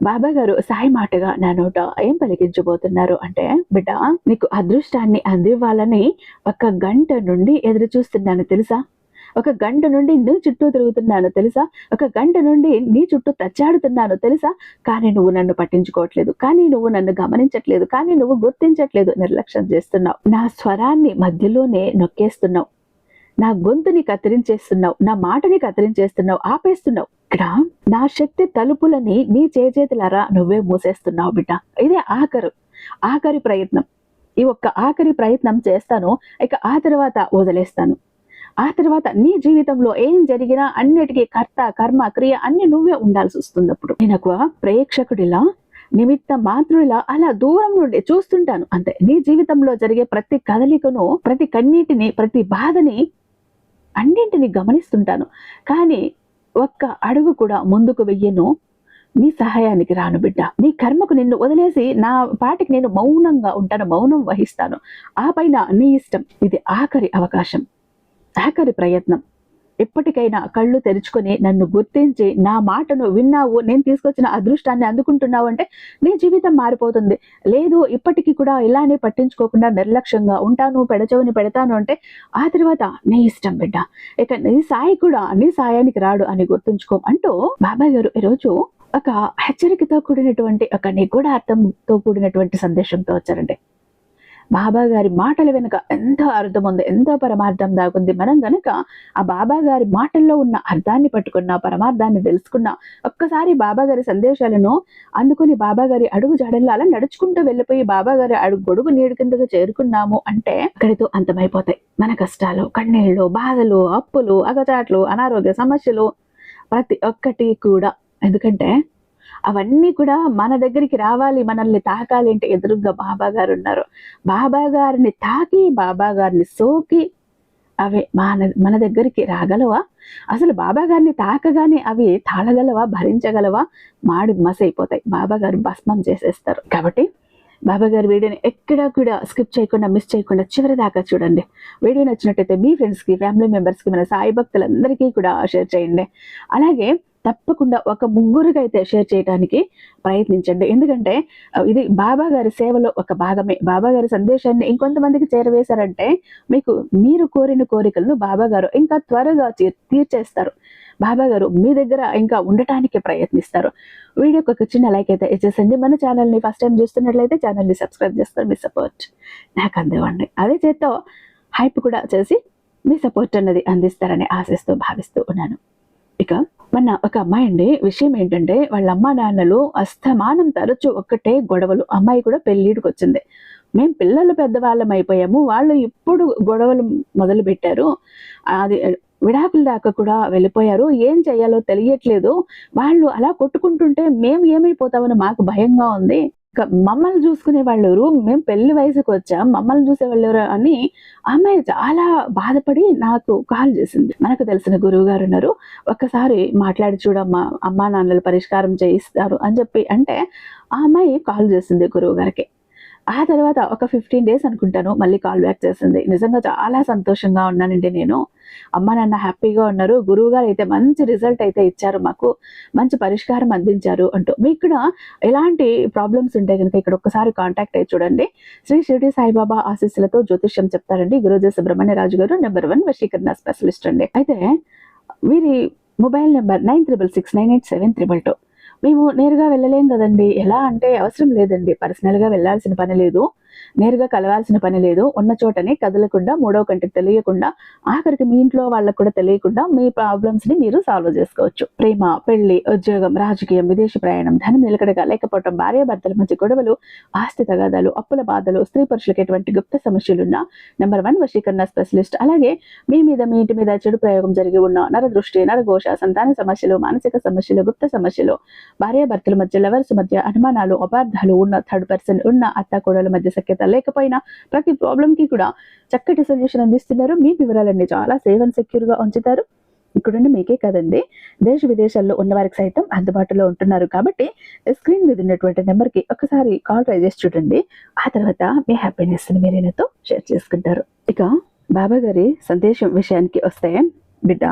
బాబా గారు సాయి మాటగా నా నోట ఏం పలికించబోతున్నారు అంటే బిడ్డ నీకు అదృష్టాన్ని అందివ్వాలని ఒక గంట నుండి ఎదురు చూస్తున్నాను తెలుసా? ఒక గంట నుండి నీ చుట్టూ తిరుగుతున్నాను తెలుసా? ఒక గంట నుండి నీ చుట్టూ తచ్చాడుతున్నాను తెలుసా? కానీ నువ్వు నన్ను పట్టించుకోవట్లేదు కానీ నువ్వు నన్ను గమనించట్లేదు కానీ నువ్వు గుర్తించట్లేదు నిర్లక్ష్యం చేస్తున్నావు. నా స్వరాన్ని మధ్యలోనే నొక్కేస్తున్నావు. నా గొంతుని కత్తిరించేస్తున్నావు నా మాటని కత్తిరించేస్తున్నావు ఆపేస్తున్నావు. ఇక్కడ నా శక్తి తలుపులని నీ చేజేతులారా నువ్వే మూసేస్తున్నావు బిడ్డ. ఇదే ఆఖరు ఆఖరి ప్రయత్నం. ఈ ఒక్క ఆఖరి ప్రయత్నం చేస్తాను ఇక ఆ తర్వాత వదిలేస్తాను. ఆ తర్వాత నీ జీవితంలో ఏం జరిగినా అన్నిటికీ కర్త కర్మ క్రియ అన్ని నువ్వే ఉండాల్సి వస్తుంది అప్పుడు నేను ఒక ప్రేక్షకుడిలా నిమిత్త మాతృలా అలా దూరం నుండి చూస్తుంటాను. అంతే నీ జీవితంలో జరిగే ప్రతి కదలికను ప్రతి కన్నీటిని ప్రతి బాధని అన్నింటిని గమనిస్తుంటాను. కానీ ఒక్క అడుగు కూడా ముందుకు వెయ్యను. నీ సహాయానికి రాను బిడ్డ. నీ కర్మకు నిన్ను వదిలేసి నా పాటికి నేను మౌనంగా ఉంటాను మౌనం వహిస్తాను. ఆ పైన నీ ఇష్టం. ఇది ఆఖరి అవకాశం. ఆఖరి ప్రయత్నం. ఎప్పటికైనా కళ్ళు తెరుచుకొని నన్ను గుర్తించి నా మాటను విన్నావు నేను తీసుకొచ్చిన అదృష్టాన్ని అందుకుంటున్నావు అంటే నీ జీవితం మారిపోతుంది. లేదు ఇప్పటికీ కూడా ఇలానే పట్టించుకోకుండా నిర్లక్ష్యంగా ఉంటాను పెడచవని పెడతాను అంటే ఆ తర్వాత నీ ఇష్టం బిడ్డ. ఇక నీ సాయి కూడా నీ సాయానికి రాడు అని గుర్తుంచుకో అంటూ బాబాయ్ గారు ఈరోజు ఒక హెచ్చరికతో కూడినటువంటి ఒక నిగూఢార్థంతో కూడినటువంటి సందేశంతో వచ్చారండి. బాబా గారి మాటల వెనుక ఎంతో అర్థం ఉంది ఎంతో పరమార్థం దాగుంది. మనం గనక ఆ బాబా గారి మాటల్లో ఉన్న అర్థాన్ని పట్టుకున్న పరమార్థాన్ని తెలుసుకున్న ఒక్కసారి బాబా గారి సందేశాలను అందుకుని బాబా గారి అడుగు జాడల్లో అలా నడుచుకుంటూ వెళ్ళిపోయి బాబా గారి అడుగు గొడుగు నీడు కిందకు చేరుకున్నాము అంటే అక్కడితో అంతమైపోతాయి. మన కష్టాలు కన్నీళ్ళు బాధలు అప్పులు అగచాట్లు అనారోగ్య సమస్యలు ప్రతి ఒక్కటి కూడా. ఎందుకంటే అవన్నీ కూడా మన దగ్గరికి రావాలి మనల్ని తాకాలి అంటే ఎదురుగా బాబా గారు ఉన్నారు బాబా గారిని తాకి బాబా గారిని సోకి అవి మన మన దగ్గరికి రాగలవా? అసలు బాబా గారిని తాకగానే అవి తాళగలవా భరించగలవా? మాడి మసైపోతాయి. బాబా గారు భస్మం చేసేస్తారు. కాబట్టి బాబా గారి వీడియోని ఎక్కడా కూడా స్కిప్ చేయకుండా మిస్ చేయకుండా చివరి దాకా చూడండి. వీడియో నచ్చినట్టయితే మీ ఫ్రెండ్స్కి ఫ్యామిలీ మెంబర్స్కి మన సాయి భక్తులందరికీ కూడా షేర్ చేయండి. అలాగే తప్పకుండా ఒక ముగ్గురికి అయితే షేర్ చేయడానికి ప్రయత్నించండి. ఎందుకంటే ఇది బాబా గారి సేవలో ఒక భాగమే. బాబా గారి సందేశాన్ని ఇంకొంతమందికి చేరవేశారంటే మీకు మీరు కోరిన కోరికలను బాబా గారు ఇంకా త్వరగా తీర్చేస్తారు. బాబా గారు మీ దగ్గర ఇంకా ఉండటానికి ప్రయత్నిస్తారు. వీడియోకి ఒక చిన్న లైక్ అయితే ఇచ్చేసండి. మన ఛానల్ని ఫస్ట్ టైం చూస్తున్నట్లయితే ఛానల్ని సబ్స్క్రైబ్ చేస్తారు. మీ సపోర్ట్ నాకు అందివ్వండి. అదే చేత్తో హైప్ కూడా చేసి మీ సపోర్ట్ అన్నది అందిస్తారని ఆశిస్తూ భావిస్తూ ఉన్నాను. ఇక మన ఒక అమ్మాయి అండి విషయం ఏంటంటే వాళ్ళ అమ్మ నాన్నలు అస్తమానం తరచూ ఒక్కటే గొడవలు. అమ్మాయి కూడా పెళ్ళిడికి వచ్చింది. మేము పిల్లలు పెద్దవాళ్ళం అయిపోయాము. వాళ్ళు ఇప్పుడు గొడవలు మొదలు పెట్టారు. అది విడాకుల దాకా కూడా వెళ్ళిపోయారు. ఏం చేయాలో తెలియట్లేదు. వాళ్ళు అలా కొట్టుకుంటుంటే మేము ఏమైపోతామని మాకు భయంగా ఉంది. మమ్మల్ని చూసుకునే వాళ్ళు ఎవరు మేము పెళ్ళి వయసుకు వచ్చాం. మమ్మల్ని చూసే వాళ్ళు ఎవరు అని అమ్మాయి చాలా బాధపడి నాకు కాల్ చేసింది. మనకు తెలిసిన గురువు గారు ఉన్నారు. ఒక్కసారి మాట్లాడి చూడమ్మా అమ్మా నాన్నలు పరిష్కారం చేయిస్తారు అని చెప్పి అంటే ఆ అమ్మాయి కాల్ చేసింది గురువు గారికి. ఆ తర్వాత ఒక ఫిఫ్టీన్ డేస్ అనుకుంటాను మళ్ళీ కాల్ బ్యాక్ చేసింది. నిజంగా చాలా సంతోషంగా ఉన్నానండి నేను. అమ్మ నాన్న హ్యాపీగా ఉన్నారు. గురువు గారు అయితే మంచి రిజల్ట్ అయితే ఇచ్చారు మాకు. మంచి పరిష్కారం అందించారు అంటూ. మీకు కూడా ఎలాంటి ప్రాబ్లమ్స్ ఉంటే కనుక ఇక్కడ ఒక్కసారి కాంటాక్ట్ అయ్యి చూడండి. శ్రీ షిరిడి సాయిబాబా ఆశీస్సులతో జ్యోతిష్యం చెప్తారండి. గురుజీ సుబ్రహ్మణ్య రాజు గారు నెంబర్ వన్ వశీకరణ స్పెషలిస్ట్ అండి. అయితే వీరి mobile number nine triple six nine eight seven triple two మేము నేరుగా వెళ్ళలేం కదండి. ఎలా అంటే అవసరం లేదండి. పర్సనల్గా వెళ్ళాల్సిన పని లేదు. నేరుగా కలవాల్సిన పని లేదు. ఉన్న చోటనే కదలకుండా మూడో కంటికి తెలియకుండా ఆఖరికి మీ ఇంట్లో వాళ్ళకు కూడా తెలియకుండా మీ ప్రాబ్లమ్స్ని మీరు సాల్వ్ చేసుకోవచ్చు. ప్రేమ పెళ్ళి ఉద్యోగం రాజకీయం విదేశీ ప్రయాణం ధనం నిలకడగా లేకపోవడం భార్యాభర్తల మధ్య గొడవలు ఆస్తి తగాదాలు అప్పుల బాధలు స్త్రీ పురుషులకు ఎటువంటి గుప్త సమస్యలున్నా నెంబర్ వన్ వశీకరణ స్పెషలిస్ట్ అలాగే మీ మీద మీ ఇంటి మీద చెడు ప్రయోగం జరిగి ఉన్న నరదృష్టి నరఘోష సంతాన సమస్యలు మానసిక సమస్యలు గుప్త సమస్యలు భార్యాభర్తల మధ్య లవర్స్ మధ్య అనుమానాలు అపార్థాలు ఉన్న థర్డ్ పర్సన్ ఉన్న అత్తకోడల మధ్య ఆవశ్యకత లేకపోయినా ప్రతి ప్రాబ్లంకి కూడా చక్కటి సొల్యూషన్ అందిస్తున్నారు. మీ వివరాలన్నీ చాలా సేఫ్ అండ్ సెక్యూర్గా ఉంచుతారు. ఇక్కడుండి మీకే కదండి. దేశ విదేశాల్లో ఉన్న వారికి సైతం అందుబాటులో ఉంటున్నారు కాబట్టి స్క్రీన్ మీద ఉన్నటువంటి నెంబర్కి ఒకసారి కాల్ ట్రై చేసి చూడండి. ఆ తర్వాత మీ హ్యాపీనెస్ని మీరేనతో షేర్ చేసుకుంటారు. ఇక బాబా గారి సందేశం విషయానికి వస్తే బిడ్డ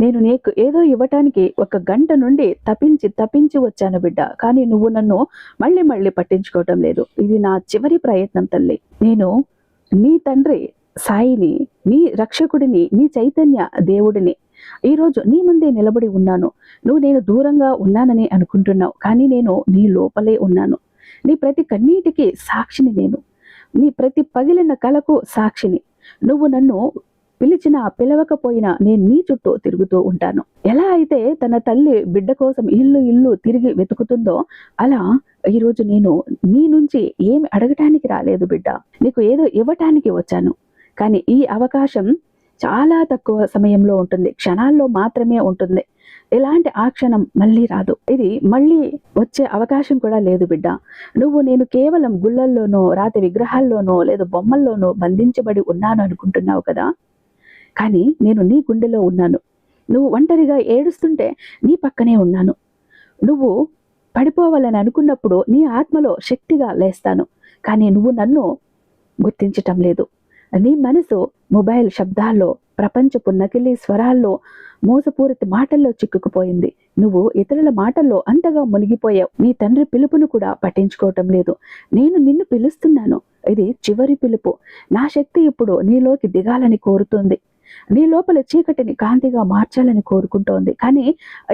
నేను నీకు ఏదో ఇవ్వటానికి ఒక గంట నుండి తప్పించి తప్పించి వచ్చాను బిడ్డ. కానీ నువ్వు నన్ను మళ్ళీ మళ్ళీ పట్టించుకోవటం లేదు. ఇది నా చివరి ప్రయత్నం తల్లి. నేను నీ తండ్రి సాయిని నీ రక్షకుడిని నీ చైతన్య దేవుడిని ఈరోజు నీ ముందే నిలబడి ఉన్నాను. నువ్వు నేను దూరంగా ఉన్నానని అనుకుంటున్నావు. కానీ నేను నీ లోపలే ఉన్నాను. నీ ప్రతి కన్నీటికి సాక్షిని నేను. నీ ప్రతి పగిలిన కళకు సాక్షిని. నువ్వు నన్ను పిలిచినా పిలవకపోయినా నేను నీ చుట్టూ తిరుగుతూ ఉంటాను. ఎలా అయితే తన తల్లి బిడ్డ కోసం ఇల్లు ఇల్లు తిరిగి వెతుకుతుందో అలా ఈరోజు నేను నీ నుంచి ఏమి అడగటానికి రాలేదు బిడ్డ. నీకు ఏదో ఇవ్వటానికి వచ్చాను. కానీ ఈ అవకాశం చాలా తక్కువ సమయంలో ఉంటుంది. క్షణాల్లో మాత్రమే ఉంటుంది. ఎలాంటి ఆ క్షణం మళ్ళీ రాదు. ఇది మళ్ళీ వచ్చే అవకాశం కూడా లేదు బిడ్డ. నువ్వు నేను కేవలం గుళ్ళల్లోనో రాతి విగ్రహాల్లోనో లేదా బొమ్మల్లోనో బంధించబడి ఉన్నాను అనుకుంటున్నావు కదా? కానీ నేను నీ గుండెలో ఉన్నాను. నువ్వు ఒంటరిగా ఏడుస్తుంటే నీ పక్కనే ఉన్నాను. నువ్వు పడిపోవాలని అనుకున్నప్పుడు నీ ఆత్మలో శక్తిగా లేస్తాను. కానీ నువ్వు నన్ను గుర్తించటం లేదు. నీ మనసు మొబైల్ శబ్దాల్లో ప్రపంచపు నకిలీ స్వరాల్లో మోసపూరిత మాటల్లో చిక్కుకుపోయింది. నువ్వు ఇతరుల మాటల్లో అంతగా మునిగిపోయావు. నీ తండ్రి పిలుపును కూడా పట్టించుకోవటం లేదు. నేను నిన్ను పిలుస్తున్నాను. ఇది చివరి పిలుపు. నా శక్తి ఇప్పుడు నీలోకి దిగాలని కోరుతుంది. నీ లోపల చీకటిని కాంతిగా మార్చాలని కోరుకుంటోంది. కానీ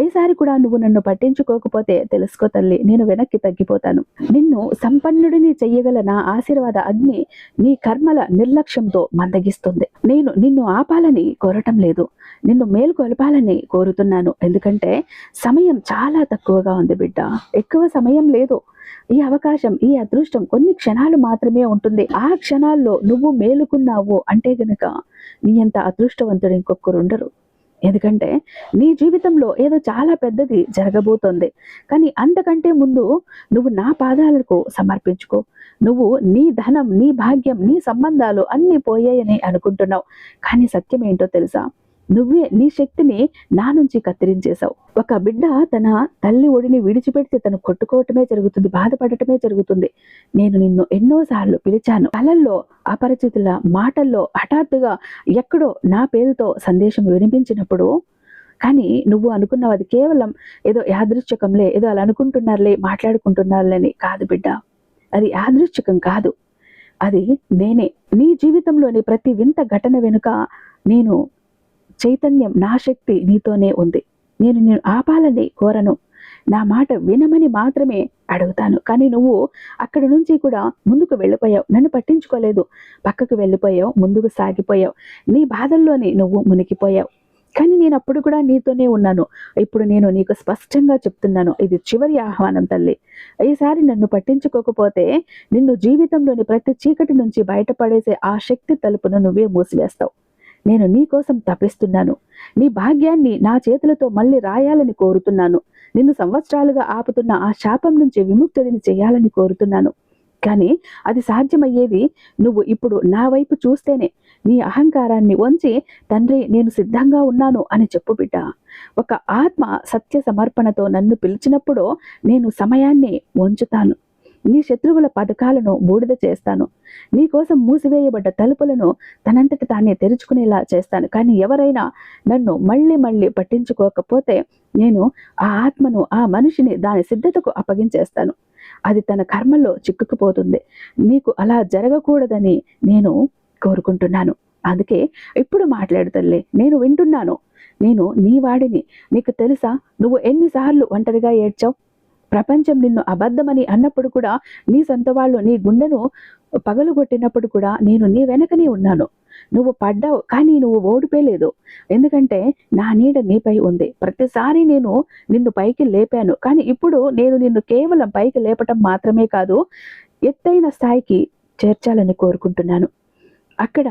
ఈసారి కూడా నువ్వు నన్ను పట్టించుకోకపోతే తెలుసుకో తల్లి నేను వెనక్కి తగ్గిపోతాను. నిన్ను సంపన్నుడిని చెయ్యగల నా ఆశీర్వాద అగ్ని నీ కర్మల నిర్లక్ష్యంతో మందగిస్తుంది. నేను నిన్ను ఆపాలని కోరటం లేదు. నిన్ను మేలుకొలపాలని కోరుతున్నాను. ఎందుకంటే సమయం చాలా తక్కువగా ఉంది బిడ్డ. ఎక్కువ సమయం లేదు. ఈ అవకాశం ఈ అదృష్టం కొన్ని క్షణాలు మాత్రమే ఉంటుంది. ఆ క్షణాల్లో నువ్వు మేలుకున్నావు అంటే గనుక నీ అంత అదృష్టవంతుడు ఇంకొకరు ఉండరు ఎందుకంటే నీ జీవితంలో ఏదో చాలా పెద్దది జరగబోతోంది. కానీ అంతకంటే ముందు నువ్వు నా పాదాలకు సమర్పించుకో. నువ్వు నీ ధనం నీ భాగ్యం నీ సంబంధాలు అన్నీ పోయాయని అనుకుంటున్నావు. కానీ సత్యం ఏంటో తెలుసా? నువ్వే నీ శక్తిని నా నుంచి కత్తిరించేశావు. ఒక బిడ్డ తన తల్లి ఒడిని విడిచిపెడితే తను కొట్టుకోవటమే జరుగుతుంది బాధపడటమే జరుగుతుంది. నేను నిన్ను ఎన్నోసార్లు పిలిచాను. కలల్లో అపరిచితుల మాటల్లో హఠాత్తుగా ఎక్కడో నా పేరుతో సందేశం వినిపించినప్పుడు కానీ నువ్వు అనుకున్నావు అది కేవలం ఏదో యాదృశ్చకంలే ఏదో అలా అనుకుంటున్నారులే మాట్లాడుకుంటున్నారులేని కాదు బిడ్డ. అది యాదృశ్చకం కాదు. అది నేనే. నీ జీవితంలోని ప్రతి వింత ఘటన వెనుక నేను చైతన్యం నా శక్తి నీతోనే ఉంది. నేను నేను ఆపాలని కోరను. నా మాట వినమని మాత్రమే అడుగుతాను. కానీ నువ్వు అక్కడి నుంచి కూడా ముందుకు వెళ్ళిపోయావు. నన్ను పట్టించుకోలేదు. పక్కకు వెళ్ళిపోయావు. ముందుకు సాగిపోయావు. నీ బాధల్లోనే నువ్వు మునిగిపోయావు. కానీ నేను అప్పుడు కూడా నీతోనే ఉన్నాను. ఇప్పుడు నేను నీకు స్పష్టంగా చెప్తున్నాను. ఇది చివరి ఆహ్వానం తల్లి. ఈసారి నన్ను పట్టించుకోకపోతే నిన్ను జీవితంలోని ప్రతి చీకటి నుంచి బయటపడేసే ఆ శక్తి తలుపును నువ్వే మూసివేస్తావు. నేను నీకోసం తపిస్తున్నాను నీ భాగ్యాన్ని నా చేతులతో మళ్ళీ రాయాలని కోరుతున్నాను. నిన్ను సంవత్సరాలుగా ఆపుతున్న ఆ శాపం నుంచి విముక్తుడిని చేయాలని కోరుతున్నాను. కానీ అది సాధ్యమయ్యేది నువ్వు ఇప్పుడు నా వైపు చూస్తేనే. నీ అహంకారాన్ని వంచి తండ్రి నేను సిద్ధంగా ఉన్నాను అని చెప్పు బిడ్డ. ఒక ఆత్మ సత్య సమర్పణతో నన్ను పిలిచినప్పుడు నేను సమయాన్ని వంచుతాను. నీ శత్రువుల పథకాలను బూడిద చేస్తాను. నీ కోసం మూసివేయబడ్డ తలుపులను తనంతట తానే తెరుచుకునేలా చేస్తాను. కానీ ఎవరైనా నన్ను మళ్ళీ మళ్ళీ పట్టించుకోకపోతే నేను ఆ ఆత్మను ఆ మనిషిని దాని సిద్ధతకు అప్పగించేస్తాను. అది తన కర్మల్లో చిక్కుకుపోతుంది. నీకు అలా జరగకూడదని నేను కోరుకుంటున్నాను. అందుకే ఇప్పుడు మాట్లాడుతలే నేను వింటున్నాను. నేను నీ వాడిని. నీకు తెలుసా? నువ్వు ఎన్నిసార్లు ఒంటరిగా ఏడ్చావు? ప్రపంచం నిన్ను అబద్ధమని అన్నప్పుడు కూడా నీ సొంత వాళ్ళు నీ గుండెను పగలుగొట్టినప్పుడు కూడా నేను నీ వెనకనే ఉన్నాను. నువ్వు పడ్డావు కానీ నువ్వు ఓడిపోయలేదు ఎందుకంటే నా నీడ నీపై ఉంది. ప్రతిసారి నేను నిన్ను పైకి లేపాను. కానీ ఇప్పుడు నేను నిన్ను కేవలం పైకి లేపటం మాత్రమే కాదు ఎత్తైన స్థాయికి చేర్చాలని కోరుకుంటున్నాను. అక్కడ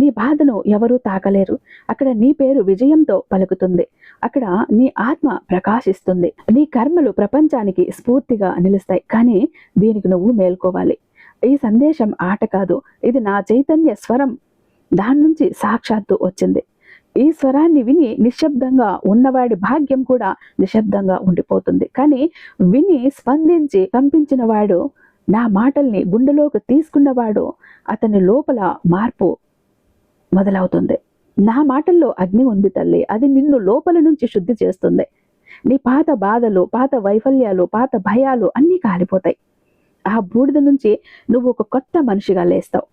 నీ బాధను ఎవరూ తాకలేరు. అక్కడ నీ పేరు విజయంతో పలుకుతుంది. అక్కడ నీ ఆత్మ ప్రకాశిస్తుంది. నీ కర్మలు ప్రపంచానికి స్ఫూర్తిగా నిలుస్తాయి. కానీ దీనికి నువ్వు మేల్కోవాలి. ఈ సందేశం ఆట కాదు. ఇది నా చైతన్య స్వరం. దాని నుంచి సాక్షాత్తు వచ్చింది. ఈ స్వరాన్ని విని నిశ్శబ్దంగా ఉన్నవాడి భాగ్యం కూడా నిశ్శబ్దంగా ఉండిపోతుంది. కానీ విని స్పందించి కంపించిన వాడు నా మాటల్ని గుండెలోకి తీసుకున్నవాడు అతని లోపల మార్పు మొదలవుతుంది. నా మాటల్లో అగ్ని ఉంది తల్లి. అది నిన్ను లోపల నుంచి శుద్ధి చేస్తుంది. నీ పాత బాధలు పాత వైఫల్యాలు పాత భయాలు అన్నీ కాలిపోతాయి. ఆ బూడిద నుంచి నువ్వు ఒక కొత్త మనిషిగా లేస్తావు.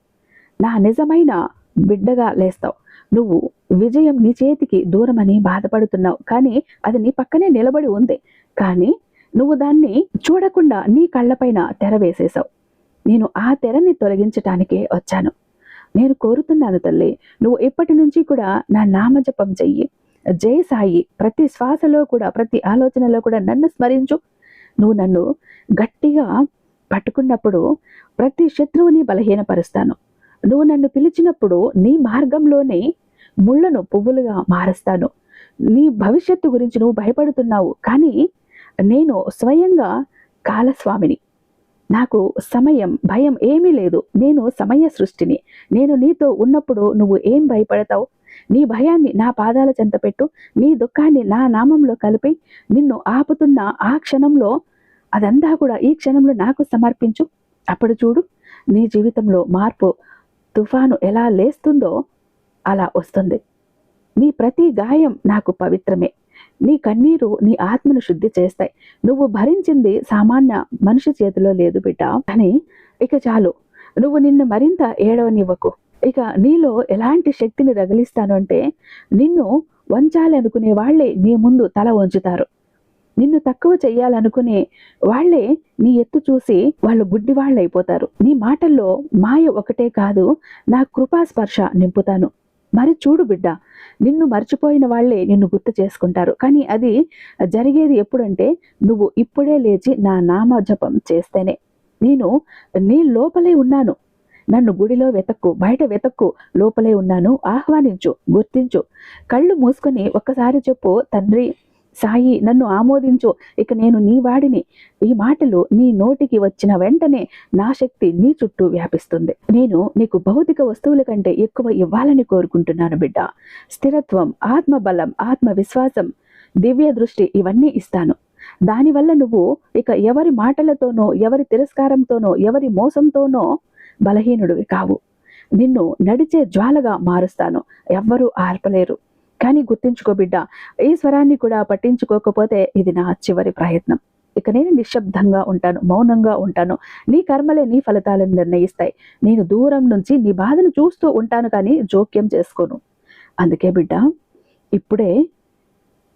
నా నిజమైన బిడ్డగా లేస్తావు. నువ్వు విజయం నీ చేతికి దూరమని బాధపడుతున్నావు. కానీ అది నీ పక్కనే నిలబడి ఉంది. కానీ నువ్వు దాన్ని చూడకుండా నీ కళ్ళపైన తెర వేసేసావు నేను ఆ తెరని తొలగించటానికే వచ్చాను. నేను కోరుతున్నాను తల్లి. నువ్వు ఇప్పటి నుంచి కూడా నా నామజపం చెయ్యి. జయ సాయి ప్రతి శ్వాసలో కూడా ప్రతి ఆలోచనలో కూడా నన్ను స్మరించు. నువ్వు నన్ను గట్టిగా పట్టుకున్నప్పుడు ప్రతి శత్రువుని బలహీనపరుస్తాను. నువ్వు నన్ను పిలిచినప్పుడు నీ మార్గంలోనే ముళ్ళను పువ్వులుగా మారుస్తాను. నీ భవిష్యత్తు గురించి నువ్వు భయపడుతున్నావు. కానీ నేను స్వయంగా కాలస్వామిని. నాకు సమయం భయం ఏమీ లేదు. నేను సమయ సృష్టిని. నేను నీతో ఉన్నప్పుడు నువ్వు ఏం భయపడతావు? నీ భయాన్ని నా పాదాల చెంత పెట్టు. నీ దుఃఖాన్ని నా నామంలో కలిపి నిన్ను ఆపుతున్న ఆ క్షణంలో అదంతా కూడా ఈ క్షణంలో నాకు సమర్పించు. అప్పుడు చూడు నీ జీవితంలో మార్పు తుఫాను ఎలా లేస్తుందో అలా వస్తుంది. నీ ప్రతి గాయం నాకు పవిత్రమే. నీ కన్నీరు నీ ఆత్మను శుద్ధి చేస్తాయి. నువ్వు భరించింది సామాన్య మనిషి చేతిలో లేదు బిడ్డ. అని ఇక చాలు. నువ్వు నిన్ను మరింత ఏడవనివ్వకు. ఇక నీలో ఎలాంటి శక్తిని రగిలిస్తాను అంటే నిన్ను వంచాలనుకునే వాళ్ళే వాళ్ళే నీ ముందు తల వంచుతారు. నిన్ను తక్కువ చేయాలనుకునే వాళ్ళే నీ ఎత్తు చూసి వాళ్ళు గుడ్డి వాళ్ళు అయిపోతారు నీ మాటల్లో మాయ ఒకటే కాదు నా కృపా స్పర్శ నింపుతాను. మరి చూడు బిడ్డ నిన్ను మర్చిపోయిన వాళ్ళే నిన్ను గుర్తు చేసుకుంటారు. కానీ అది జరిగేది ఎప్పుడంటే నువ్వు ఇప్పుడే లేచి నా నామ జపం చేస్తేనే. నేను నీ లోపలే ఉన్నాను. నన్ను గుడిలో వెతక్కు బయట వెతక్కు లోపలే ఉన్నాను. ఆహ్వానించు గుర్తించు. కళ్ళు మూసుకొని ఒక్కసారి చెప్పు తండ్రి సాయి నన్ను ఆమోదించు. ఇక నేను నీ వాడిని. ఈ మాటలు నీ నోటికి వచ్చిన వెంటనే నా శక్తి నీ చుట్టూ వ్యాపిస్తుంది. నేను నీకు భౌతిక వస్తువుల కంటే ఎక్కువ ఇవ్వాలని కోరుకుంటున్నాను బిడ్డ. స్థిరత్వం ఆత్మబలం ఆత్మవిశ్వాసం దివ్య దృష్టి ఇవన్నీ ఇస్తాను. దానివల్ల నువ్వు ఇక ఎవరి మాటలతోనో ఎవరి తిరస్కారంతోనో ఎవరి మోసంతోనో బలహీనుడివి కావు. నిన్ను నడిచే జ్వాలగా మారుస్తాను. ఎవ్వరూ ఆర్పలేరు. కానీ గుర్తించుకో బిడ్డ ఈ స్వరాన్ని కూడా పట్టించుకోకపోతే ఇది నా చివరి ప్రయత్నం. ఇక నేను నిశ్శబ్దంగా ఉంటాను మౌనంగా ఉంటాను. నీ కర్మలే నీ ఫలితాలను నిర్ణయిస్తాయి. నేను దూరం నుంచి నీ బాధను చూస్తూ ఉంటాను కానీ జోక్యం చేసుకోను. అందుకే బిడ్డ ఇప్పుడే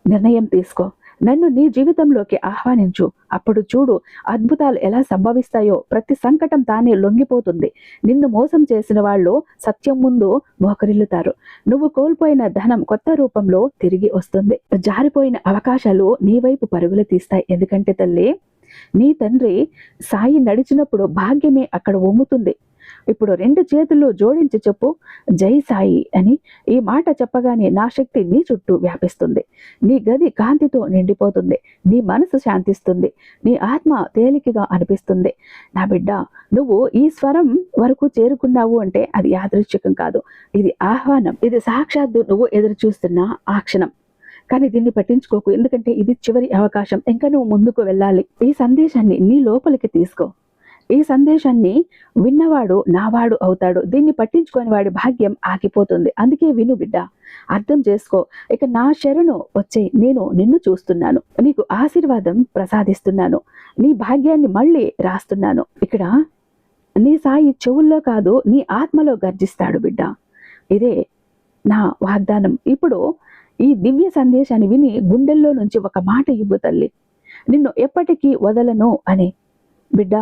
నిర్ణయం తీసుకో. నన్ను నీ జీవితంలోకి ఆహ్వానించు. అప్పుడు చూడు అద్భుతాలు ఎలా సంభవిస్తాయో. ప్రతి సంకటం తానే లొంగిపోతుంది. నిన్ను మోసం చేసిన వాళ్ళు సత్యం ముందు మోకరిల్లుతారు. నువ్వు కోల్పోయిన ధనం కొత్త రూపంలో తిరిగి వస్తుంది. జారిపోయిన అవకాశాలు నీ వైపు పరుగులు తీస్తాయి. ఎందుకంటే తల్లి నీ తండ్రి సాయి నడిచినప్పుడు భాగ్యమే అక్కడ ఒమ్ముతుంది. ఇప్పుడు రెండు చేతులు జోడించి చెప్పు జై సాయి అని ఈ మాట చెప్పగానే నా శక్తి నీ చుట్టూ వ్యాపిస్తుంది. నీ గది కాంతితో నిండిపోతుంది. నీ మనసు శాంతిస్తుంది. నీ ఆత్మ తేలికగా అనిపిస్తుంది. నా బిడ్డ నువ్వు ఈ స్వరం వరకు చేరుకున్నావు అంటే అది యాదృచ్ఛికం కాదు. ఇది ఆహ్వానం. ఇది సాక్షాత్తు నువ్వు ఎదురు చూస్తున్న ఆ క్షణం. కానీ దీన్ని పట్టించుకోకు. ఎందుకంటే ఇది చివరి అవకాశం. ఇంకా నువ్వు ముందుకు వెళ్ళాలి. ఈ సందేశాన్ని నీ లోపలికి తీసుకో. ఈ సందేశాన్ని విన్నవాడు నావాడు అవుతాడు. దీన్ని పట్టించుకొని వాడి భాగ్యం ఆగిపోతుంది. అందుకే విను బిడ్డ అర్థం చేసుకో. ఇక నా శరణు వచ్చే నేను నిన్ను చూస్తున్నాను. నీకు ఆశీర్వాదం ప్రసాదిస్తున్నాను. నీ భాగ్యాన్ని మళ్ళీ రాస్తున్నాను. ఇక్కడ నీ సాయి చెవుల్లో కాదు నీ ఆత్మలో గర్జిస్తాడు బిడ్డ. ఇదే నా వాగ్దానం. ఇప్పుడు ఈ దివ్య సందేశాన్ని విని గుండెల్లో నుంచి ఒక మాట ఇవ్వు తల్లి. నిన్ను ఎప్పటికీ వదలను అని బిడ్డ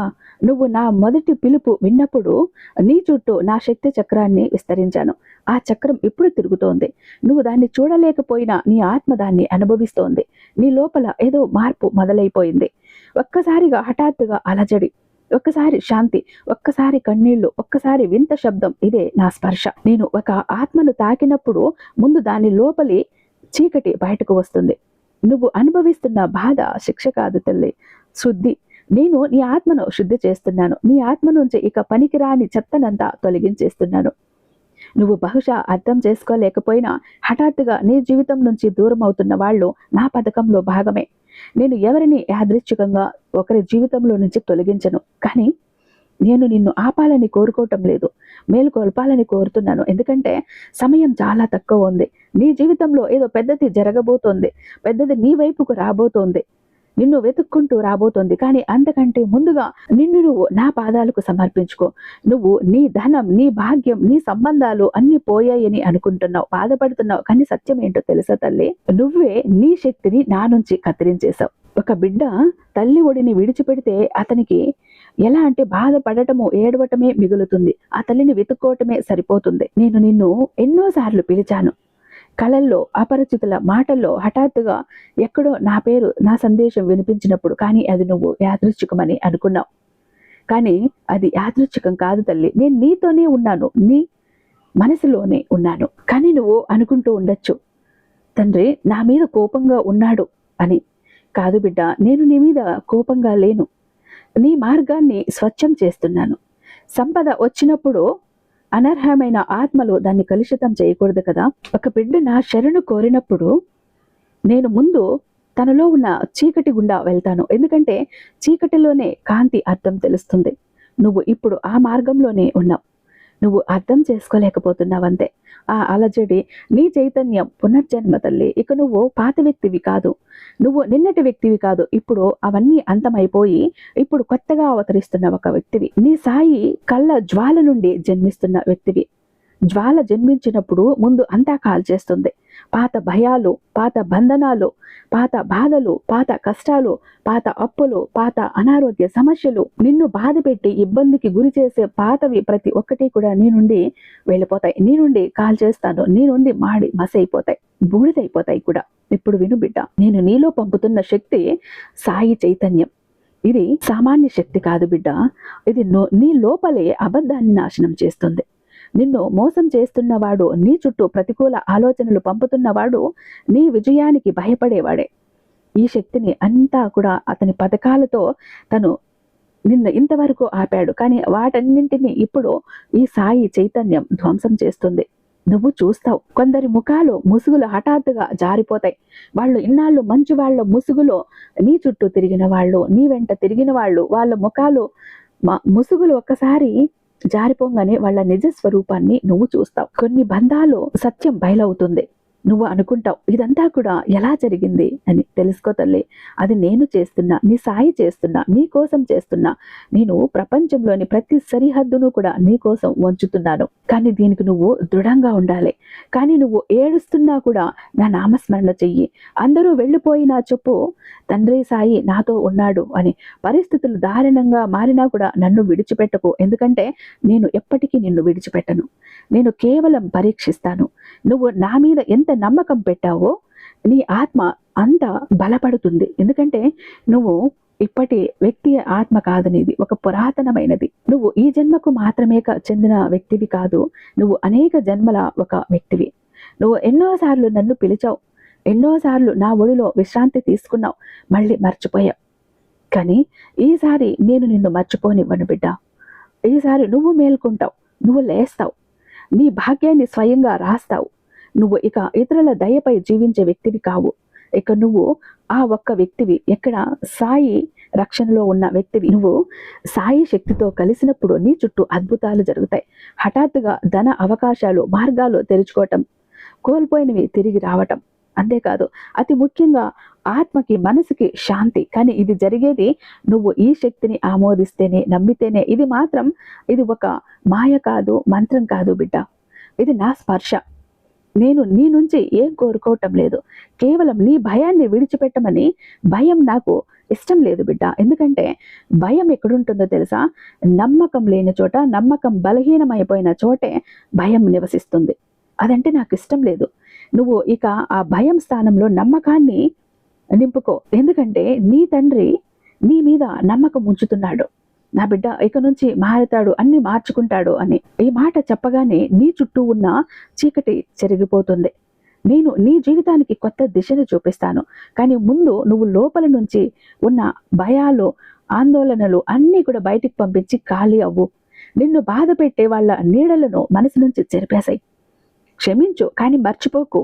నువ్వు నా మొదటి పిలుపు విన్నప్పుడు నీ చుట్టూ నా శక్తి చక్రాన్ని విస్తరించాను. ఆ చక్రం ఇప్పుడు తిరుగుతోంది. నువ్వు దాన్ని చూడలేకపోయినా నీ ఆత్మ దాన్ని అనుభవిస్తోంది. నీ లోపల ఏదో మార్పు మొదలైపోయింది. ఒక్కసారిగా హఠాత్తుగా అలజడి ఒక్కసారి శాంతి ఒక్కసారి కన్నీళ్ళు ఒక్కసారి వింత శబ్దం ఇదే నా స్పర్శ. నేను ఒక ఆత్మను తాకినప్పుడు ముందు దాని లోపలి చీకటి బయటకు వస్తుంది. నువ్వు అనుభవిస్తున్న బాధ శిక్ష కాదు తల్లి. శుద్ధి నేను నీ ఆత్మను శుద్ధి చేస్తున్నాను. నీ ఆత్మ నుంచి ఇక పనికిరాని చెత్తనంతా తొలగించేస్తున్నాను. నువ్వు బహుశా అర్థం చేసుకోలేకపోయినా హఠాత్తుగా నీ జీవితం నుంచి దూరం అవుతున్న వాళ్ళు నా పథకంలో భాగమే. నేను ఎవరిని యాదృచ్ఛికంగా ఒకరి జీవితంలో నుంచి తొలగించను. కానీ నేను నిన్ను ఆపాలని కోరుకోవటం లేదు. మేలుకొల్పాలని కోరుతున్నాను. ఎందుకంటే సమయం చాలా తక్కువ ఉంది. నీ జీవితంలో ఏదో పెద్దది జరగబోతోంది. పెద్దది నీ వైపుకు రాబోతోంది. నిన్ను వెతుక్కుంటూ రాబోతోంది. కానీ అంతకంటే ముందుగా నిన్ను నువ్వు నా పాదాలకు సమర్పించుకో. నువ్వు నీ ధనం నీ భాగ్యం నీ సంబంధాలు అన్ని పోయాయని అనుకుంటున్నావు. బాధపడుతున్నావు. కానీ సత్యం ఏంటో తెలుసా తల్లి? నువ్వే నీ శక్తిని నా నుంచి కత్తిరించేశావు. ఒక బిడ్డ తల్లి ఒడిని విడిచిపెడితే అతనికి ఎలా అంటే బాధపడటము ఏడవటమే మిగులుతుంది. ఆ తల్లిని వెతుక్కోవటమే సరిపోతుంది. నేను నిన్ను ఎన్నోసార్లు పిలిచాను. కళల్లో అపరిచితుల మాటల్లో హఠాత్తుగా ఎక్కడో నా పేరు నా సందేశం వినిపించినప్పుడు కానీ అది నువ్వు యాదృచ్ఛికమని అనుకున్నావు. కానీ అది యాదృచ్ఛికం కాదు తల్లి. నేను నీతోనే ఉన్నాను. నీ మనసులోనే ఉన్నాను. కానీ నువ్వు అనుకుంటూ ఉండొచ్చు. తండ్రి నా మీద కోపంగా ఉన్నాడు అని. కాదు బిడ్డ నేను నీ మీద కోపంగా లేను. నీ మార్గాన్ని స్వచ్ఛం చేస్తున్నాను. సంపద వచ్చినప్పుడు అనర్హమైన ఆత్మలు దాన్ని కలుషితం చేయకూడదు కదా. ఒక బిడ్డ నా శరణు కోరినప్పుడు నేను ముందు తనలో ఉన్న చీకటి గుండా వెళ్తాను. ఎందుకంటే చీకటిలోనే కాంతి అర్థం తెలుస్తుంది. నువ్వు ఇప్పుడు ఆ మార్గంలోనే ఉన్నావు. నువ్వు అర్థం చేసుకోలేకపోతున్నావంతే ఆ అలజడి నీ చైతన్యం పునర్జన్మ తల్లి. ఇక నువ్వు పాత వ్యక్తివి కాదు. నువ్వు నిన్నటి వ్యక్తివి కాదు. ఇప్పుడు అవన్నీ అంతమైపోయి ఇప్పుడు కొత్తగా అవతరిస్తున్న ఒక వ్యక్తివి. నీ సాయి కళ్ళ జ్వాల నుండి జన్మిస్తున్న వ్యక్తివి. జ్వాల జన్మించినప్పుడు ముందు అంతా కాల్చేస్తుంది. పాత భయాలు పాత బంధనాలు పాత బాధలు పాత కష్టాలు పాత అప్పులు పాత అనారోగ్య సమస్యలు నిన్ను బాధ పెట్టి ఇబ్బందికి గురి చేసే పాతవి ప్రతి ఒక్కటి కూడా నీ నుండి వెళ్ళిపోతాయి. నీ నుండి కాల్ చేస్తాను నీ నుండి మాడి మసైపోతాయి. బూడిదైపోతాయి కూడా. ఇప్పుడు విను బిడ్డ నేను నీలో పంపుతున్న శక్తి సాయి చైతన్యం. ఇది సామాన్య శక్తి కాదు బిడ్డ. ఇది నో- నీ లోపలే అబద్ధాన్ని నాశనం చేస్తుంది. నిన్ను మోసం చేస్తున్నవాడు నీ చుట్టూ ప్రతికూల ఆలోచనలు పంపుతున్నవాడు నీ విజయానికి భయపడేవాడే. ఈ శక్తిని అంతా కూడా అతని పథకాలతో తను నిన్ను ఇంతవరకు ఆపాడు. కానీ వాటన్నింటినీ ఇప్పుడు ఈ సాయి చైతన్యం ధ్వంసం చేస్తుంది. నువ్వు చూస్తావు. కొందరి ముఖాలు ముసుగులు హఠాత్తుగా జారిపోతాయి. వాళ్ళు ఇన్నాళ్ళు మంచి వాళ్ళ ముసుగులో నీ చుట్టూ తిరిగిన వాళ్ళు నీ వెంట తిరిగిన వాళ్ళు వాళ్ళ ముఖాలు ముసుగులు ఒక్కసారి జారిపోగానే వాళ్ళ నిజ స్వరూపాన్ని నువ్వు చూస్తావు. కొన్ని బంధాలు సత్యం బయలవుతుంది. నువ్వు అనుకుంటావు ఇదంతా కూడా ఎలా జరిగింది అని తెలుసుకో తల్లి. అది నేను చేస్తున్నా నీ సాయి చేస్తున్నా నీ కోసం చేస్తున్నా. నేను ప్రపంచంలోని ప్రతి సరిహద్దును కూడా నీ కోసం వంచుతున్నాను. కానీ దీనికి నువ్వు దృఢంగా ఉండాలి. కానీ నువ్వు ఏడుస్తున్నా కూడా నా నామస్మరణ చెయ్యి. అందరూ వెళ్ళిపోయినా చెప్పు తండ్రి సాయి నాతో ఉన్నాడు అని. పరిస్థితులు దారుణంగా మారినా కూడా నన్ను విడిచిపెట్టకు. ఎందుకంటే నేను ఎప్పటికీ నిన్ను విడిచిపెట్టను. నేను కేవలం పరీక్షిస్తాను. నువ్వు నా మీద ఎంత నమ్మకం పెట్టావో నీ ఆత్మ అంత బలపడుతుంది. ఎందుకంటే నువ్వు ఇప్పటి వ్యక్తి ఆత్మ కాదు నీది ఒక పురాతనమైనది. నువ్వు ఈ జన్మకు మాత్రమే చెందిన వ్యక్తివి కాదు నువ్వు అనేక జన్మల ఒక వ్యక్తివి. నువ్వు ఎన్నోసార్లు నన్ను పిలిచావు ఎన్నోసార్లు నా ఒడిలో విశ్రాంతి తీసుకున్నావు మళ్ళీ మర్చిపోయావు. కానీ ఈసారి నేను నిన్ను మర్చిపోనివ్వను బిడ్డ. ఈసారి నువ్వు మేల్కొంటావు నువ్వు లేస్తావు. నీ భాగ్యాన్ని స్వయంగా రాస్తావు. నువ్వు ఇక ఇతరుల దయపై జీవించే వ్యక్తివి కావు. ఇక నువ్వు ఆ ఒక్క వ్యక్తివి ఎక్కడ సాయి రక్షణలో ఉన్న వ్యక్తివి. నువ్వు సాయి శక్తితో కలిసినప్పుడు నీ చుట్టూ అద్భుతాలు జరుగుతాయి. హఠాత్తుగా ధన అవకాశాలు మార్గాలు తెరుచుకోవటం కోల్పోయినవి తిరిగి రావటం అంతేకాదు. అతి ముఖ్యంగా ఆత్మకి మనసుకి శాంతి. కానీ ఇది జరిగేది నువ్వు ఈ శక్తిని ఆమోదిస్తేనే నమ్మితేనే. ఇది మాత్రం ఇది ఒక మాయ కాదు మంత్రం కాదు బిడ్డ. ఇది నా స్పర్శ. నేను నీ నుంచి ఏం కోరుకోవటం లేదు. కేవలం నీ భయాన్ని విడిచిపెట్టమని భయం నాకు ఇష్టం లేదు బిడ్డ. ఎందుకంటే భయం ఎక్కడుంటుందో తెలుసా? నమ్మకం లేని చోట నమ్మకం బలహీనమైపోయిన చోటే భయం నివసిస్తుంది. అదంటే నాకు ఇష్టం లేదు. నువ్వు ఇక ఆ భయం స్థానంలో నమ్మకాన్ని నింపుకో. ఎందుకంటే నీ తండ్రి నీ మీద నమ్మకం ఉంచుతున్నాడు. నా బిడ్డ ఇక నుంచి మారుతాడు అన్ని మార్చుకుంటాడు అని ఈ మాట చెప్పగానే నీ చుట్టూ ఉన్న చీకటి చెరిగిపోతుంది. నేను నీ జీవితానికి కొత్త దిశను చూపిస్తాను. కానీ ముందు నువ్వు లోపల నుంచి ఉన్న భయాలు ఆందోళనలు అన్నీ కూడా బయటికి పంపించి ఖాళీ అవ్వు. నిన్ను బాధ పెట్టే వాళ్ళ నీడలను మనసు నుంచి చెరిపేశాయి క్షమించు కానీ మర్చిపోకు.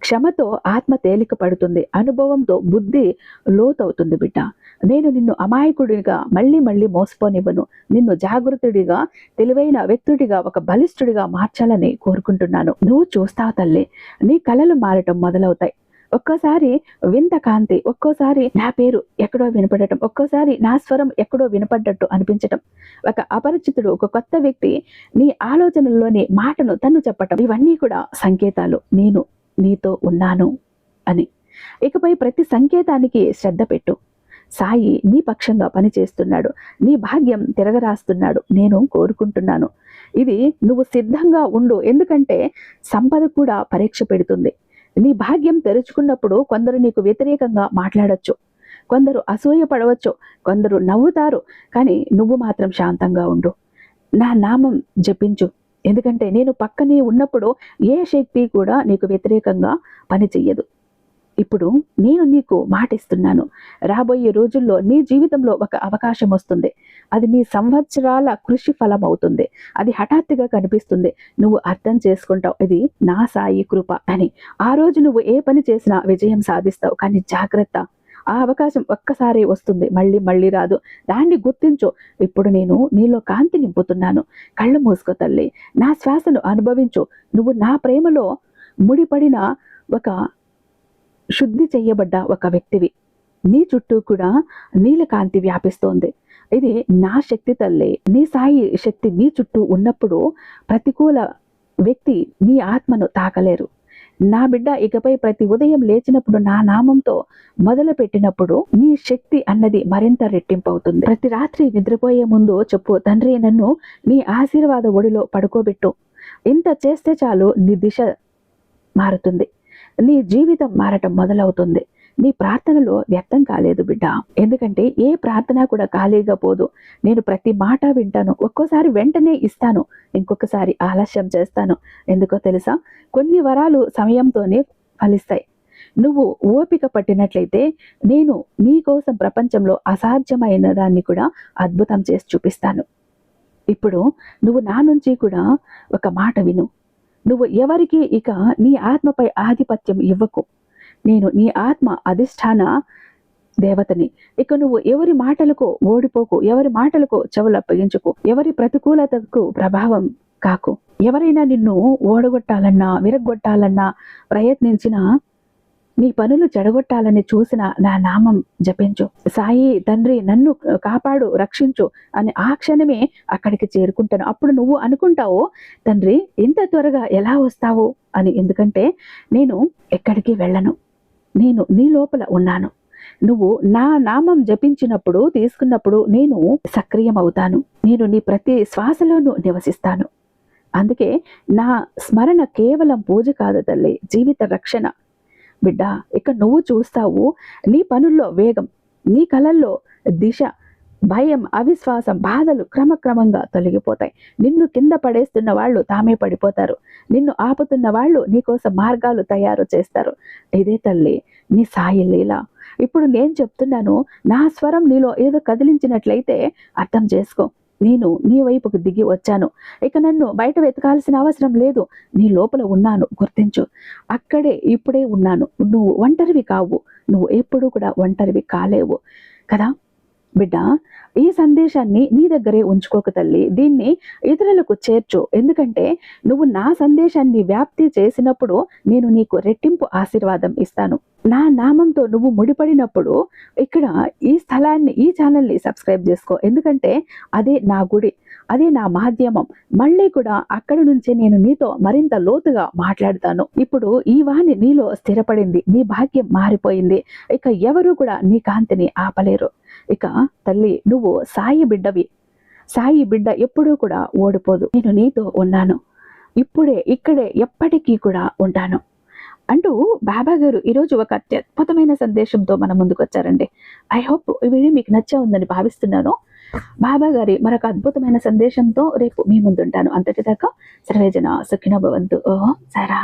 క్షమతో ఆత్మ తేలిక పడుతుంది అనుభవంతో బుద్ధి లోతవుతుంది బిడ్డ. నేను నిన్ను అమాయకుడిగా మళ్ళీ మళ్ళీ మోసపోనివ్వను. నిన్ను జాగృతుడిగా తెలివైన వ్యక్తుడిగా ఒక బలిష్ఠుడిగా మార్చాలని కోరుకుంటున్నాను. నువ్వు చూస్తావు తల్లి నీ కళలు మారటం మొదలవుతాయి. ఒక్కోసారి వింత కాంతి ఒక్కోసారి నా పేరు ఎక్కడో వినపడటం ఒక్కోసారి నా స్వరం ఎక్కడో వినపడ్డట్టు అనిపించటం. ఒక అపరిచితుడు ఒక కొత్త వ్యక్తి నీ ఆలోచనల్లోని మాటను తను చెప్పటం. ఇవన్నీ కూడా సంకేతాలు. నేను నీతో ఉన్నాను అని. ఇకపై ప్రతి సంకేతానికి శ్రద్ధ పెట్టు. సాయి నీ పక్షంగా పనిచేస్తున్నాడు. నీ భాగ్యం తిరగరాస్తున్నాడు. నేను కోరుకుంటున్నాను. ఇది నువ్వు సిద్ధంగా ఉండు. ఎందుకంటే సంపద కూడా పరీక్ష పెడుతుంది. నీ భాగ్యం తెరుచుకున్నప్పుడు కొందరు నీకు వ్యతిరేకంగా మాట్లాడచ్చు. కొందరు అసూయ పడవచ్చు. కొందరు నవ్వుతారు. కానీ నువ్వు మాత్రం శాంతంగా ఉండు. నా నామం జపించు. ఎందుకంటే నేను పక్కనే ఉన్నప్పుడు ఏ శక్తి కూడా నీకు వ్యతిరేకంగా పని ఇప్పుడు నేను నీకు మాటిస్తున్నాను. రాబోయే రోజుల్లో నీ జీవితంలో ఒక అవకాశం వస్తుంది. అది నీ సంవత్సరాల కృషి ఫలం అవుతుంది. అది హఠాత్తుగా కనిపిస్తుంది. నువ్వు అర్థం చేసుకుంటావు. ఇది నా సాయి కృప అని. ఆ రోజు నువ్వు ఏ పని చేసినా విజయం సాధిస్తావు. కానీ జాగ్రత్త. ఆ అవకాశం ఒక్కసారి వస్తుంది. మళ్ళీ మళ్ళీ రాదు. దాన్ని గుర్తించు. ఇప్పుడు నేను నీలో కాంతి నింపుతున్నాను. కళ్ళు మూసుకో తల్లి. నా శ్వాసను అనుభవించు. నువ్వు నా ప్రేమలో ముడిపడిన ఒక శుద్ధి చేయబడ్డ ఒక వ్యక్తివి. నీ చుట్టూ కూడా నీల కాంతి వ్యాపిస్తోంది. ఇది నా శక్తి తల్లి. నీ సాయి శక్తి నీ చుట్టూ ఉన్నప్పుడు ప్రతికూల వ్యక్తి నీ ఆత్మను తాకలేరు. నా బిడ్డ ఇకపై ప్రతి ఉదయం లేచినప్పుడు నా నామంతో మొదలు పెట్టినప్పుడు నీ శక్తి అన్నది మరింత రెట్టింపు అవుతుంది ప్రతి రాత్రి నిద్రపోయే ముందు చెప్పు తండ్రి నన్ను నీ ఆశీర్వాద ఒడిలో పడుకోబెట్టు. ఇంత చేస్తే చాలు నీ దిశ మారుతుంది. నీ జీవితం మారటం మొదలవుతుంది. నీ ప్రార్థనలో వ్యక్తం కాలేదు బిడ్డ. ఎందుకంటే ఏ ప్రార్థన కూడా ఖాళీగా పోదు నేను ప్రతి మాట వింటాను. ఒక్కోసారి వెంటనే ఇస్తాను. ఇంకొకసారి ఆలస్యం చేస్తాను. ఎందుకో తెలుసా? కొన్ని వరాలు సమయంతోనే ఫలిస్తాయి. నువ్వు ఓపిక పట్టినట్లయితే నేను నీ కోసం ప్రపంచంలో అసాధ్యమైన దాన్ని కూడా అద్భుతం చేసి చూపిస్తాను. ఇప్పుడు నువ్వు నా నుంచి కూడా ఒక మాట విను. నువ్వు ఎవరికి ఇక నీ ఆత్మపై ఆధిపత్యం ఇవ్వకు. నేను నీ ఆత్మ అధిష్టాన దేవతని. ఇక నువ్వు ఎవరి మాటలకు ఓడిపోకు ఎవరి మాటలకు చెవులప్పగించుకు ఎవరి ప్రతికూలతకు ప్రభావం కాకు. ఎవరైనా నిన్ను ఓడగొట్టాలన్నా విరగొట్టాలన్నా ప్రయత్నించినా నీ పనులు చెడగొట్టాలని చూసిన నా నామం జపించు. సాయి తండ్రి నన్ను కాపాడు రక్షించు అని ఆ క్షణమే అక్కడికి చేరుకుంటాను. అప్పుడు నువ్వు అనుకుంటావు తండ్రి ఇంత త్వరగా ఎలా వస్తావు? అని. ఎందుకంటే నేను ఎక్కడికి వెళ్ళను. నేను నీ లోపల ఉన్నాను. నువ్వు నా నామం జపించినప్పుడు తీసుకున్నప్పుడు నేను సక్రియం అవుతాను నేను నీ ప్రతి శ్వాసలోనూ నివసిస్తాను. అందుకే నా స్మరణ కేవలం పూజ కాదు తల్లి జీవిత రక్షణ. బిడ్డ ఇక నువ్వు చూస్తావు నీ పనుల్లో వేగం నీ కళల్లో దిశ భయం అవిశ్వాసం బాధలు క్రమక్రమంగా తొలగిపోతాయి. నిన్ను కింద పడేస్తున్న వాళ్ళు తామే పడిపోతారు. నిన్ను ఆపుతున్న వాళ్ళు నీకోసం మార్గాలు తయారు చేస్తారు. ఇదే తల్లి నీ సాయి లీల. ఇప్పుడు నేను చెప్తున్నాను నా స్వరం నీలో ఏదో కదిలించినట్లయితే అర్థం చేసుకో. నేను నీ వైపుకు దిగి వచ్చాను. ఇక నన్ను బయట వెతకాల్సిన అవసరం లేదు. నీ లోపల ఉన్నాను గుర్తించు. అక్కడే ఇప్పుడే ఉన్నాను. నువ్వు ఒంటరివి కావు. నువ్వు ఎప్పుడూ కూడా ఒంటరివి కాలేవు. కదా? బిడ్డ ఈ సందేశాన్ని నీ దగ్గరే ఉంచుకోక తల్లి. దీన్ని ఇతరులకు చేర్చు. ఎందుకంటే నువ్వు నా సందేశాన్ని వ్యాప్తి చేసినప్పుడు నేను నీకు రెట్టింపు ఆశీర్వాదం ఇస్తాను. నా నామంతో నువ్వు ముడిపడినప్పుడు ఇక్కడ ఈ స్థలాన్ని ఈ ఛానల్ని సబ్స్క్రైబ్ చేసుకో. ఎందుకంటే అదే నా గుడి. అదే నా మాధ్యమం. మళ్ళీ కూడా అక్కడి నుంచే నేను నీతో మరింత లోతుగా మాట్లాడతాను. ఇప్పుడు ఈ వాణి నీలో స్థిరపడింది. నీ భాగ్యం మారిపోయింది. ఇక ఎవరు కూడా నీ కాంతిని ఆపలేరు. ఇక తల్లి నువ్వు సాయి బిడ్డవి. సాయి బిడ్డ ఎప్పుడూ కూడా ఓడిపోదు. నేను నీతో ఉన్నాను. ఇప్పుడే ఇక్కడే ఎప్పటికీ కూడా ఉంటాను. అంటూ బాబా గారు ఈరోజు ఒక అత్యద్భుతమైన సందేశంతో మన ముందుకు వచ్చారండి ఐ హోప్ ఈ వీడియో మీకు నచ్చే ఉందని భావిస్తున్నాను. బాబా గారి మరొక అద్భుతమైన సందేశంతో రేపు మీ ముందుంటాను. అంతటిదాకా సర్వేజన సుఖిన భవంతు. ఓ సారా.